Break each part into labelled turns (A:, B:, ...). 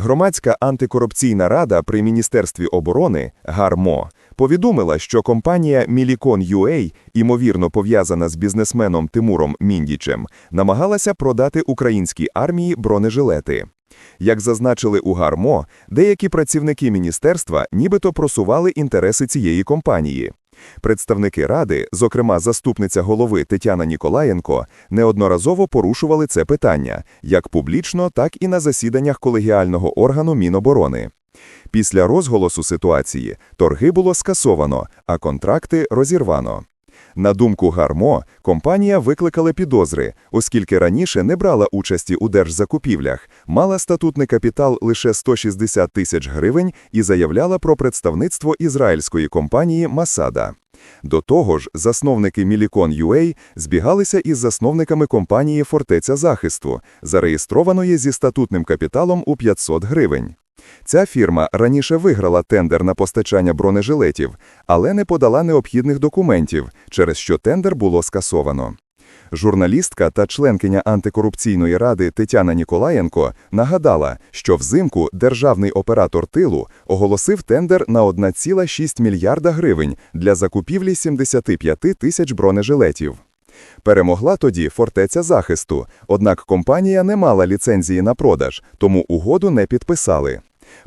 A: Громадська антикорупційна рада при Міністерстві оборони ГАРМО повідомила, що компанія Millicon UA, імовірно пов'язана з бізнесменом Тимуром Міндічем, намагалася продати українській армії бронежилети. Як зазначили у ГАРМО, деякі працівники міністерства нібито просували інтереси цієї компанії. Представники ради, зокрема заступниця голови Тетяна Ніколаєнко, неодноразово порушували це питання як публічно, так і на засіданнях колегіального органу Міноборони. Після розголосу ситуації торги було скасовано, а контракти розірвано. На думку Гармо, компанія викликала підозри, оскільки раніше не брала участі у держзакупівлях, мала статутний капітал лише 160 тисяч гривень і заявляла про представництво ізраїльської компанії Масада. До того ж, засновники Мілікон.UA UA збігалися із засновниками компанії Фортеця захисту, зареєстрованої зі статутним капіталом у 500 гривень. Ця фірма раніше виграла тендер на постачання бронежилетів, але не подала необхідних документів, через що тендер було скасовано. Журналістка та членкиня антикорупційної ради Тетяна Ніколаєнко нагадала, що взимку державний оператор тилу оголосив тендер на 1,6 мільярда гривень для закупівлі 75 тисяч бронежилетів. Перемогла тоді фортеця захисту, однак компанія не мала ліцензії на продаж, тому угоду не підписали.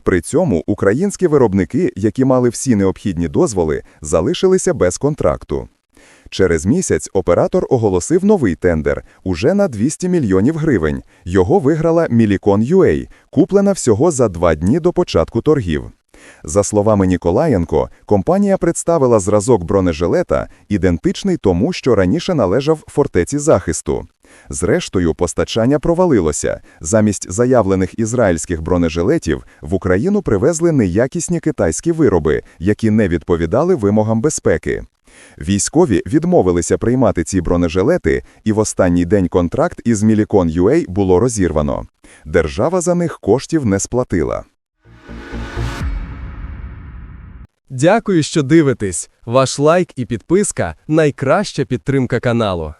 A: При цьому українські виробники, які мали всі необхідні дозволи, залишилися без контракту. Через місяць оператор оголосив новий тендер уже на 200 мільйонів гривень. Його виграла Millicon UA, куплена всього за два дні до початку торгів. За словами Ніколаєнко, компанія представила зразок бронежилета, ідентичний тому, що раніше належав фортеці захисту. Зрештою, постачання провалилося. Замість заявлених ізраїльських бронежилетів в Україну привезли неякісні китайські вироби, які не відповідали вимогам безпеки. Військові відмовилися приймати ці бронежилети, і в останній день контракт із Мілікон UA було розірвано. Держава за них коштів не сплатила.
B: Дякую, що дивитесь. Ваш лайк і підписка найкраща підтримка каналу.